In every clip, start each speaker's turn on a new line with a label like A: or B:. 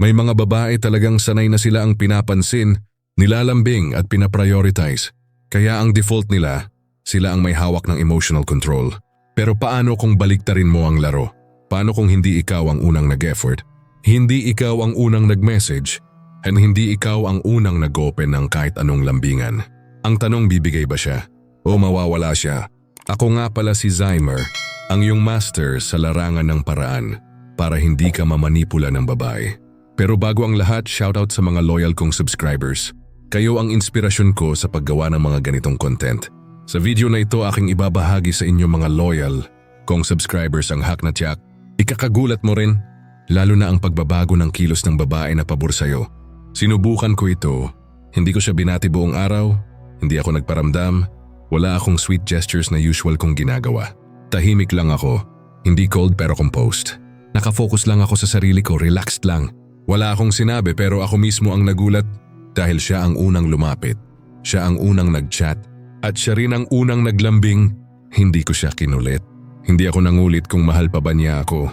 A: May mga babae talagang sanay na sila ang pinapansin, nilalambing at pinaprioritize. Kaya ang default nila, sila ang may hawak ng emotional control. Pero paano kung baliktarin mo ang laro? Paano kung hindi ikaw ang unang nag-effort? Hindi ikaw ang unang nag-message? And hindi ikaw ang unang nag-open ng kahit anong lambingan? Ang tanong bibigay ba siya? O mawawala siya? Ako nga pala si Zymer, ang iyong master sa larangan ng paraan para hindi ka mamanipula ng babae. Pero bago ang lahat, shoutout sa mga loyal kong subscribers. Kayo ang inspirasyon ko sa paggawa ng mga ganitong content. Sa video na ito aking ibabahagi sa inyo mga loyal kong subscribers ang hack na tiyak. Ikakagulat mo rin, lalo na ang pagbabago ng kilos ng babae na pabor sa'yo. Sinubukan ko ito, hindi ko siya binati buong araw, hindi ako nagparamdam, wala akong sweet gestures na usual kong ginagawa. Tahimik lang ako, hindi cold pero composed. Nakafocus lang ako sa sarili ko, relaxed lang. Wala akong sinabi pero ako mismo ang nagulat dahil siya ang unang lumapit. Siya ang unang nag-chat at siya rin ang unang naglambing. Hindi ko siya kinulit. Hindi ako nangulit kung mahal pa ba niya ako,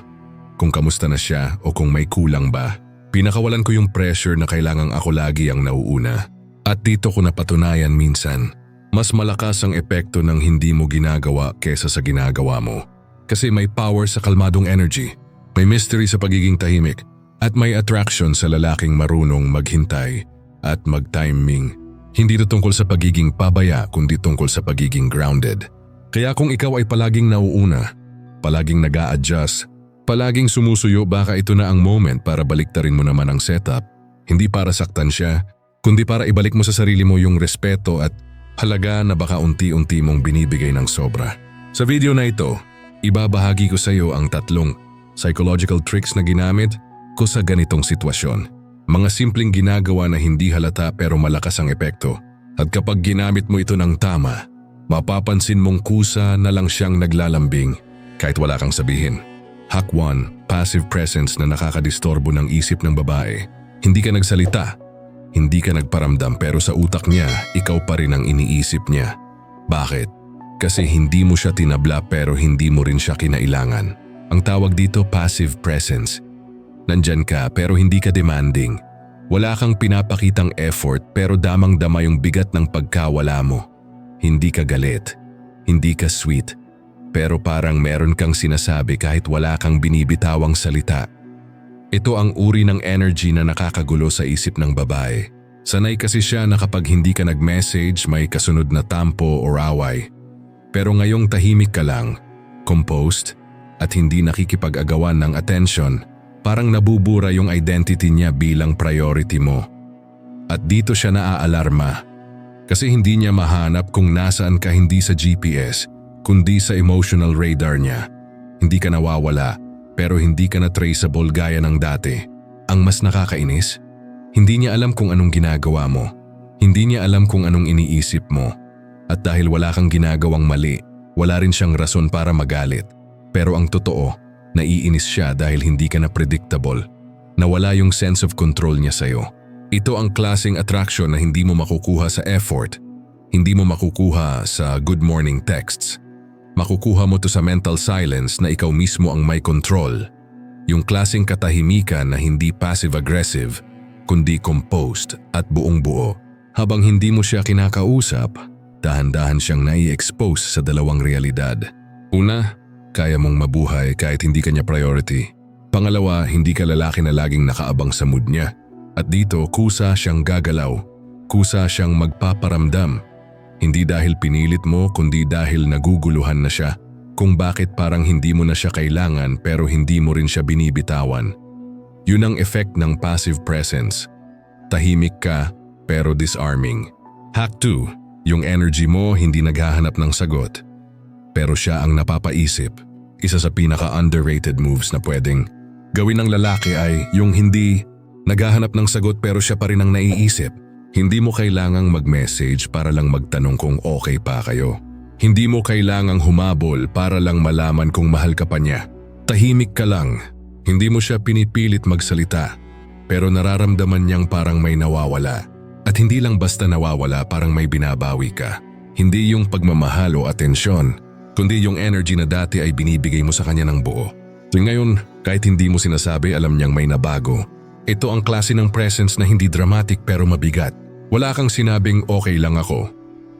A: kung kamusta na siya o kung may kulang ba. Pinakawalan ko yung pressure na kailangang ako lagi ang nauuna. At dito ko napatunayan minsan, mas malakas ang epekto ng hindi mo ginagawa kesa sa ginagawa mo. Kasi may power sa kalmadong energy, may mystery sa pagiging tahimik, at may attraction sa lalaking marunong maghintay at mag-timing. Hindi ito tungkol sa pagiging pabaya kundi tungkol sa pagiging grounded. Kaya kung ikaw ay palaging nauuna, palaging nag adjust palaging sumusuyo baka ito na ang moment para baliktarin mo naman ang setup. Hindi para saktan siya, kundi para ibalik mo sa sarili mo yung respeto at halaga na baka unti-unti mong binibigay ng sobra. Sa video na ito, ibabahagi ko sa iyo ang tatlong psychological tricks na ginamit ko sa ganitong sitwasyon. Mga simpleng ginagawa na hindi halata pero malakas ang epekto. At kapag ginamit mo ito ng tama, mapapansin mong kusa na lang siyang naglalambing kahit wala kang sabihin. Hack 1, passive presence na nakakadistorbo ng isip ng babae. Hindi ka nagsalita, hindi ka nagparamdam pero sa utak niya, ikaw pa rin ang iniisip niya. Bakit? Kasi hindi mo siya tinabla pero hindi mo rin siya kinailangan. Ang tawag dito passive presence. Nandyan ka pero hindi ka demanding. Wala kang pinapakitang effort pero damang-dama yung bigat ng pagkawala mo. Hindi ka galit. Hindi ka sweet pero parang meron kang sinasabi kahit wala kang binibitawang salita. Ito ang uri ng energy na nakakagulo sa isip ng babae. Sanay kasi siya na kapag hindi ka nag-message may kasunod na tampo o away. Pero ngayong tahimik ka lang, composed, at hindi nakikipag-agawan ng attention, parang nabubura yung identity niya bilang priority mo. At dito siya naaalarma. Kasi hindi niya mahanap kung nasaan ka hindi sa GPS, kundi sa emotional radar niya. Hindi ka nawawala pero hindi ka na traceable gaya ng dati. Ang mas nakakainis, hindi niya alam kung anong ginagawa mo. Hindi niya alam kung anong iniisip mo. At dahil wala kang ginagawang mali, wala rin siyang rason para magalit. Pero ang totoo, naiinis siya dahil hindi ka na predictable. Nawala yung sense of control niya sa'yo. Ito ang klaseng attraction na hindi mo makukuha sa effort, hindi mo makukuha sa good morning texts, Makukuha mo to sa mental silence na ikaw mismo ang may control. Yung klaseng katahimikan na hindi passive-aggressive, kundi composed at buong buo. Habang hindi mo siya kinakausap, dahan-dahan siyang nai-expose sa dalawang realidad. Una, kaya mong mabuhay kahit hindi kanya priority. Pangalawa, hindi ka lalaki na laging nakaabang sa mood niya. At dito, kusa siyang gagalaw. Kusa siyang magpaparamdam hindi dahil pinilit mo kundi dahil naguguluhan na siya kung bakit parang hindi mo na siya kailangan pero hindi mo rin siya binibitawan. Yun ang effect ng passive presence. Tahimik ka pero disarming. Hack 2, yung energy mo hindi naghahanap ng sagot. Pero siya ang napapaisip. Isa sa pinaka-underrated moves na pwedeng gawin ng lalaki ay yung hindi naghahanap ng sagot pero siya pa rin ang naiisip. Hindi mo kailangang mag-message para lang magtanong kung okay pa kayo. Hindi mo kailangang humabol para lang malaman kung mahal ka pa niya. Tahimik ka lang. Hindi mo siya pinipilit magsalita. Pero nararamdaman niyang parang may nawawala. At hindi lang basta nawawala parang may binabawi ka. Hindi yung pagmamahal o atensyon, kundi yung energy na dati ay binibigay mo sa kanya ng buo. Ngayon, kahit hindi mo sinasabi alam niyang may nabago. Ito ang klase ng presence na hindi dramatic pero mabigat. Wala kang sinabing okay lang ako.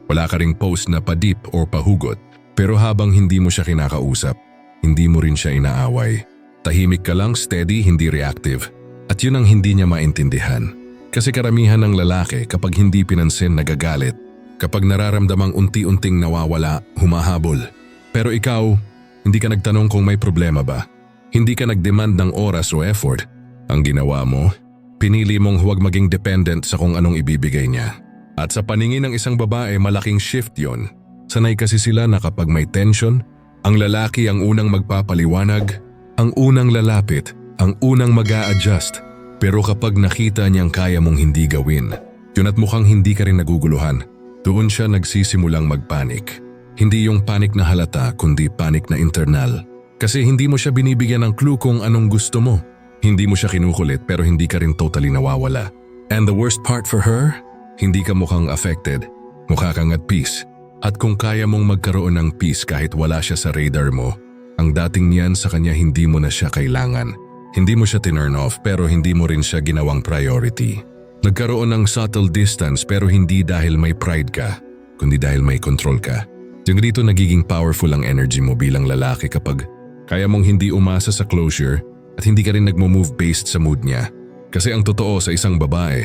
A: Wala ka ring post na padip or pahugot. Pero habang hindi mo siya kinakausap, hindi mo rin siya inaaway. Tahimik ka lang, steady, hindi reactive. At yun ang hindi niya maintindihan. Kasi karamihan ng lalaki kapag hindi pinansin nagagalit. Kapag nararamdamang unti-unting nawawala, humahabol. Pero ikaw, hindi ka nagtanong kung may problema ba. Hindi ka nagdemand ng oras o effort. Ang ginawa mo, pinili mong huwag maging dependent sa kung anong ibibigay niya. At sa paningin ng isang babae, malaking shift yon. Sanay kasi sila na kapag may tension, ang lalaki ang unang magpapaliwanag, ang unang lalapit, ang unang mag adjust Pero kapag nakita niyang kaya mong hindi gawin, yun at mukhang hindi ka rin naguguluhan, doon siya nagsisimulang magpanik. Hindi yung panik na halata kundi panik na internal. Kasi hindi mo siya binibigyan ng clue kung anong gusto mo. Hindi mo siya kinukulit pero hindi ka rin totally nawawala. And the worst part for her, hindi ka mukhang affected. Mukha kang at peace. At kung kaya mong magkaroon ng peace kahit wala siya sa radar mo, ang dating niyan sa kanya hindi mo na siya kailangan. Hindi mo siya tinurn off pero hindi mo rin siya ginawang priority. Nagkaroon ng subtle distance pero hindi dahil may pride ka, kundi dahil may control ka. Yung dito nagiging powerful ang energy mo bilang lalaki kapag kaya mong hindi umasa sa closure at hindi ka rin nagmo-move based sa mood niya. Kasi ang totoo sa isang babae,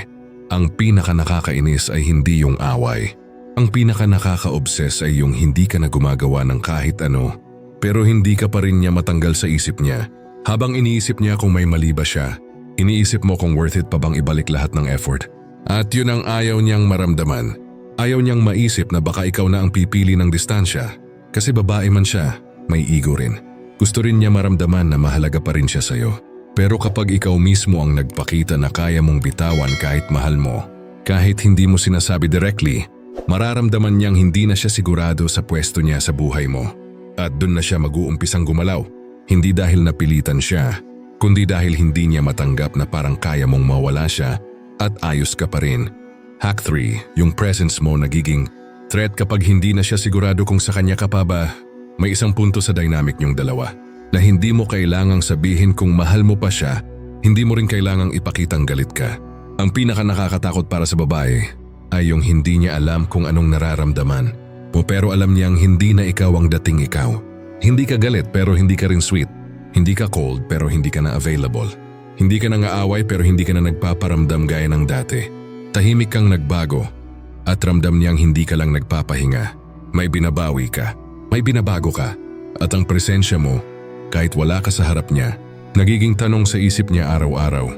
A: ang pinaka nakakainis ay hindi yung away. Ang pinaka nakaka-obsess ay yung hindi ka na gumagawa ng kahit ano, pero hindi ka pa rin niya matanggal sa isip niya. Habang iniisip niya kung may mali ba siya, iniisip mo kung worth it pa bang ibalik lahat ng effort. At yun ang ayaw niyang maramdaman. Ayaw niyang maisip na baka ikaw na ang pipili ng distansya. Kasi babae man siya, may ego rin. Gusto rin niya maramdaman na mahalaga pa rin siya sa'yo. Pero kapag ikaw mismo ang nagpakita na kaya mong bitawan kahit mahal mo, kahit hindi mo sinasabi directly, mararamdaman niyang hindi na siya sigurado sa pwesto niya sa buhay mo. At dun na siya mag-uumpisang gumalaw. Hindi dahil napilitan siya, kundi dahil hindi niya matanggap na parang kaya mong mawala siya at ayos ka pa rin. Hack 3, yung presence mo nagiging threat kapag hindi na siya sigurado kung sa kanya ka pa ba. May isang punto sa dynamic niyong dalawa na hindi mo kailangang sabihin kung mahal mo pa siya, hindi mo rin kailangang ipakitang galit ka. Ang pinaka nakakatakot para sa babae ay yung hindi niya alam kung anong nararamdaman mo pero alam niyang hindi na ikaw ang dating ikaw. Hindi ka galit pero hindi ka rin sweet. Hindi ka cold pero hindi ka na available. Hindi ka na ngaaway pero hindi ka na nagpaparamdam gaya ng dati. Tahimik kang nagbago at ramdam niyang hindi ka lang nagpapahinga. May binabawi ka, may binabago ka at ang presensya mo kahit wala ka sa harap niya, nagiging tanong sa isip niya araw-araw.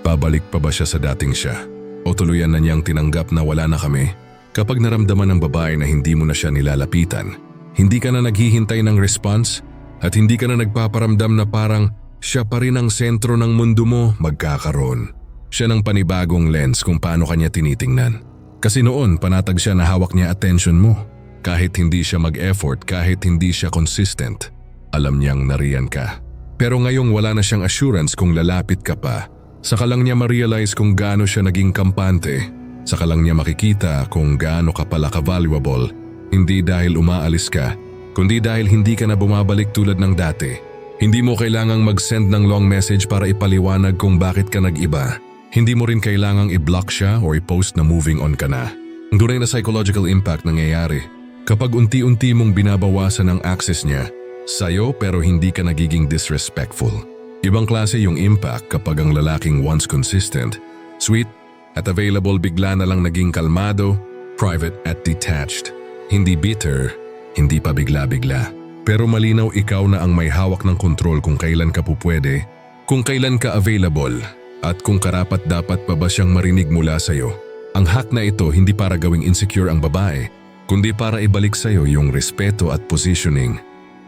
A: Babalik pa ba siya sa dating siya? O tuluyan na niyang tinanggap na wala na kami? Kapag naramdaman ng babae na hindi mo na siya nilalapitan, hindi ka na naghihintay ng response at hindi ka na nagpaparamdam na parang siya pa rin ang sentro ng mundo mo magkakaroon. Siya ng panibagong lens kung paano kanya tinitingnan. Kasi noon panatag siya na hawak niya attention mo. Kahit hindi siya mag-effort, kahit hindi siya consistent, alam niyang nariyan ka. Pero ngayong wala na siyang assurance kung lalapit ka pa, saka lang niya ma-realize kung gaano siya naging kampante, saka lang niya makikita kung gaano ka pala ka-valuable, hindi dahil umaalis ka, kundi dahil hindi ka na bumabalik tulad ng dati. Hindi mo kailangang mag-send ng long message para ipaliwanag kung bakit ka nag-iba. Hindi mo rin kailangang i-block siya or i-post na moving on ka na. Ang tunay na psychological impact nangyayari kapag unti-unti mong binabawasan ang access niya Sa'yo pero hindi ka nagiging disrespectful. Ibang klase yung impact kapag ang lalaking once consistent, sweet, at available bigla na lang naging kalmado, private at detached. Hindi bitter, hindi pa bigla-bigla. Pero malinaw ikaw na ang may hawak ng kontrol kung kailan ka pupwede, kung kailan ka available, at kung karapat dapat pa ba siyang marinig mula sa'yo. Ang hack na ito hindi para gawing insecure ang babae, kundi para ibalik sa'yo yung respeto at positioning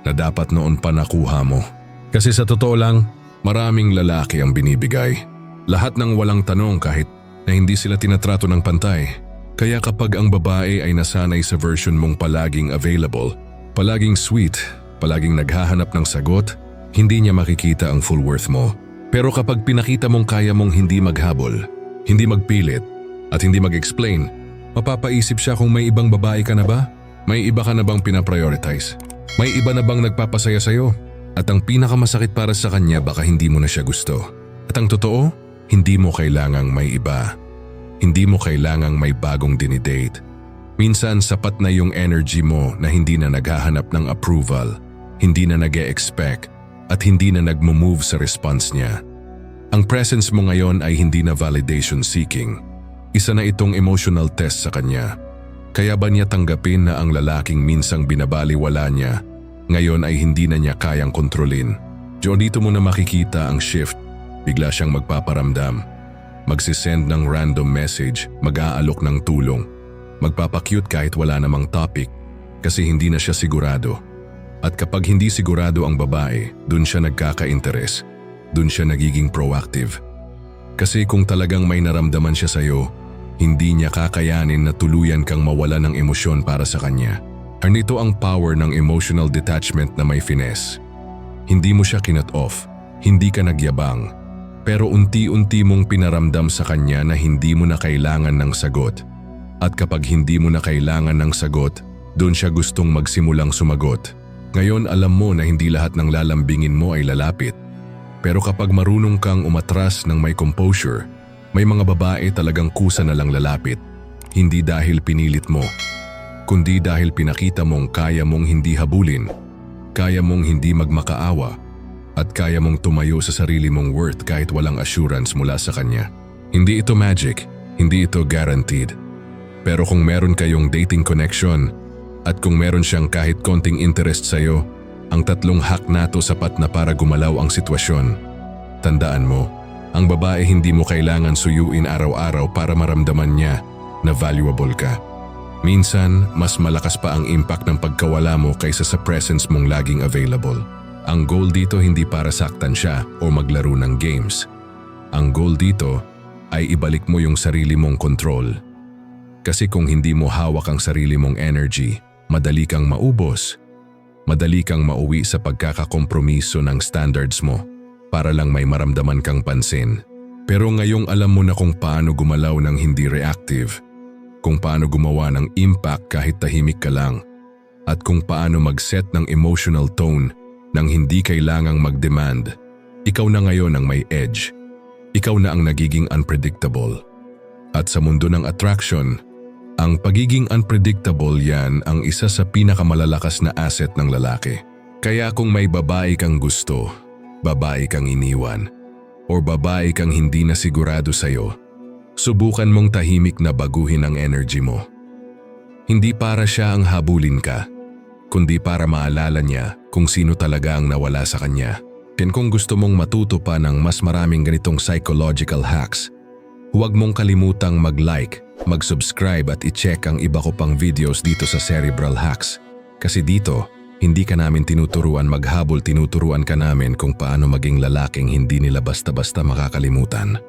A: na dapat noon pa nakuha mo. Kasi sa totoo lang, maraming lalaki ang binibigay. Lahat ng walang tanong kahit na hindi sila tinatrato ng pantay. Kaya kapag ang babae ay nasanay sa version mong palaging available, palaging sweet, palaging naghahanap ng sagot, hindi niya makikita ang full worth mo. Pero kapag pinakita mong kaya mong hindi maghabol, hindi magpilit, at hindi mag-explain, mapapaisip siya kung may ibang babae ka na ba? May iba ka na bang pinaprioritize? May iba na bang nagpapasaya sa'yo? At ang pinakamasakit para sa kanya baka hindi mo na siya gusto. At ang totoo, Hindi mo kailangang may iba. Hindi mo kailangang may bagong dinidate. Minsan sapat na yung energy mo na hindi na naghahanap ng approval, hindi na nag expect at hindi na nagmo-move sa response niya. Ang presence mo ngayon ay hindi na validation seeking. Isa na itong emotional test sa kanya. Kaya ba niya tanggapin na ang lalaking minsang binabaliwala niya, ngayon ay hindi na niya kayang kontrolin? Diyon dito mo na makikita ang shift. Bigla siyang magpaparamdam. Magsisend ng random message, mag-aalok ng tulong. Magpapakyut kahit wala namang topic kasi hindi na siya sigurado. At kapag hindi sigurado ang babae, dun siya nagkaka-interes. Dun siya nagiging proactive. Kasi kung talagang may naramdaman siya sa'yo, hindi niya kakayanin na tuluyan kang mawala ng emosyon para sa kanya. Nito ang power ng emotional detachment na may finesse. Hindi mo siya kinat off, hindi ka nagyabang, pero unti-unti mong pinaramdam sa kanya na hindi mo na kailangan ng sagot. At kapag hindi mo na kailangan ng sagot, doon siya gustong magsimulang sumagot. Ngayon alam mo na hindi lahat ng lalambingin mo ay lalapit. Pero kapag marunong kang umatras ng may composure, may mga babae talagang kusa na lang lalapit. Hindi dahil pinilit mo, kundi dahil pinakita mong kaya mong hindi habulin, kaya mong hindi magmakaawa, at kaya mong tumayo sa sarili mong worth kahit walang assurance mula sa kanya. Hindi ito magic, hindi ito guaranteed. Pero kung meron kayong dating connection at kung meron siyang kahit konting interest sa'yo, ang tatlong hack nato sapat na para gumalaw ang sitwasyon. Tandaan mo, ang babae hindi mo kailangan suyuin araw-araw para maramdaman niya na valuable ka. Minsan, mas malakas pa ang impact ng pagkawala mo kaysa sa presence mong laging available. Ang goal dito hindi para saktan siya o maglaro ng games. Ang goal dito ay ibalik mo yung sarili mong control. Kasi kung hindi mo hawak ang sarili mong energy, madali kang maubos. Madali kang mauwi sa pagkakakompromiso ng standards mo para lang may maramdaman kang pansin. Pero ngayong alam mo na kung paano gumalaw ng hindi reactive, kung paano gumawa ng impact kahit tahimik ka lang, at kung paano mag-set ng emotional tone nang hindi kailangang mag-demand, ikaw na ngayon ang may edge. Ikaw na ang nagiging unpredictable. At sa mundo ng attraction, ang pagiging unpredictable yan ang isa sa pinakamalalakas na asset ng lalaki. Kaya kung may babae kang gusto, babae kang iniwan, or babae kang hindi na sigurado sa'yo, subukan mong tahimik na baguhin ang energy mo. Hindi para siya ang habulin ka, kundi para maalala niya kung sino talaga ang nawala sa kanya. Yan kung gusto mong matuto pa ng mas maraming ganitong psychological hacks, huwag mong kalimutang mag-like, mag-subscribe at i-check ang iba ko pang videos dito sa Cerebral Hacks. Kasi dito, hindi ka namin tinuturuan maghabol, tinuturuan ka namin kung paano maging lalaking hindi nila basta-basta makakalimutan.